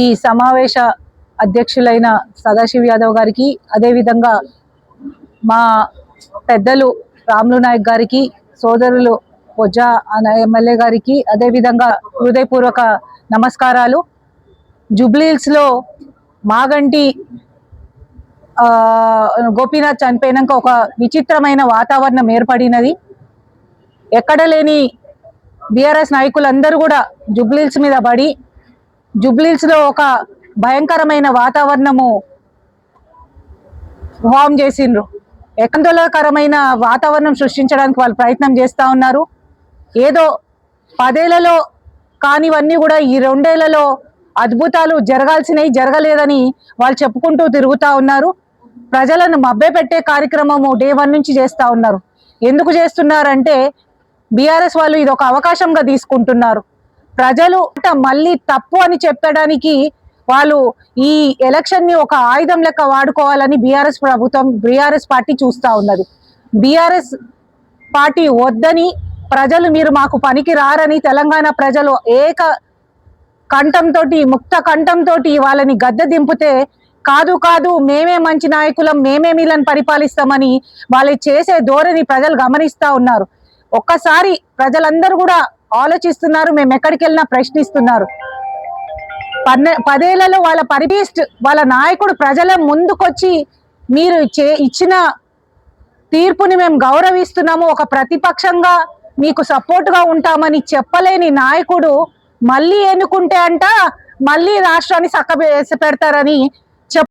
ఈ సమావేశ అధ్యక్షులైన సదాశివ్ యాదవ్ గారికి అదేవిధంగా మా పెద్దలు రాములు నాయక్ గారికి సోదరులు పొజ్జా అనే ఎమ్మెల్యే గారికి అదేవిధంగా హృదయపూర్వక నమస్కారాలు. జూబ్లీహిల్స్లో మాగంటి గోపీనాథ్ చనిపోయినాక ఒక విచిత్రమైన వాతావరణం ఏర్పడినది. ఎక్కడ లేని బీఆర్ఎస్ నాయకులందరూ కూడా జుబ్లీల్స్ మీద పడి జూబ్లీల్స్లో ఒక భయంకరమైన వాతావరణము ఫామ్ చేసిండ్రు. ఎకందోళకరమైన వాతావరణం సృష్టించడానికి వాళ్ళు ప్రయత్నం చేస్తూ ఉన్నారు. ఏదో పదేళ్ళలో కానివన్నీ కూడా ఈ రెండేళ్ళలో అద్భుతాలు జరగాల్సినవి జరగలేదని వాళ్ళు చెప్పుకుంటూ తిరుగుతూ ఉన్నారు. ప్రజలను మభ్యపెట్టే కార్యక్రమము డే వన్ నుంచి చేస్తూ ఉన్నారు. ఎందుకు చేస్తున్నారంటే బీఆర్ఎస్ వాళ్ళు ఇది ఒక అవకాశంగా తీసుకుంటున్నారు. ప్రజలు మళ్ళీ తప్పు అని చెప్పడానికి వాళ్ళు ఈ ఎలక్షన్ని ఒక ఆయుధం లెక్క వాడుకోవాలని బీఆర్ఎస్ ప్రభుత్వం బీఆర్ఎస్ పార్టీ చూస్తా ఉన్నది. బీఆర్ఎస్ పార్టీ వద్దని ప్రజలు మీరు మాకు పనికి రారని తెలంగాణ ప్రజలు ఏక కంఠంతో ముక్త కంఠంతో వాళ్ళని గద్దె దింపితే కాదు కాదు మేమే మంచి నాయకులం మేమే వీళ్ళని పరిపాలిస్తామని వాళ్ళు చేసే ధోరణి ప్రజలు గమనిస్తా ఉన్నారు. ఒక్కసారి ప్రజలందరూ కూడా ఆలోచిస్తున్నారు మేము ఎక్కడికి వెళ్ళినా ప్రశ్నిస్తున్నారు. పన్నె పదేళ్ళలో వాళ్ళ పరిపీస్ట్ వాళ్ళ నాయకుడు ప్రజల ముందుకొచ్చి మీరు చే ఇచ్చిన తీర్పుని మేము గౌరవిస్తున్నాము ఒక ప్రతిపక్షంగా మీకు సపోర్ట్గా ఉంటామని చెప్పలేని నాయకుడు మళ్ళీ ఎన్నుకుంటే అంట మళ్ళీ రాష్ట్రాన్ని సక్క పెడతారని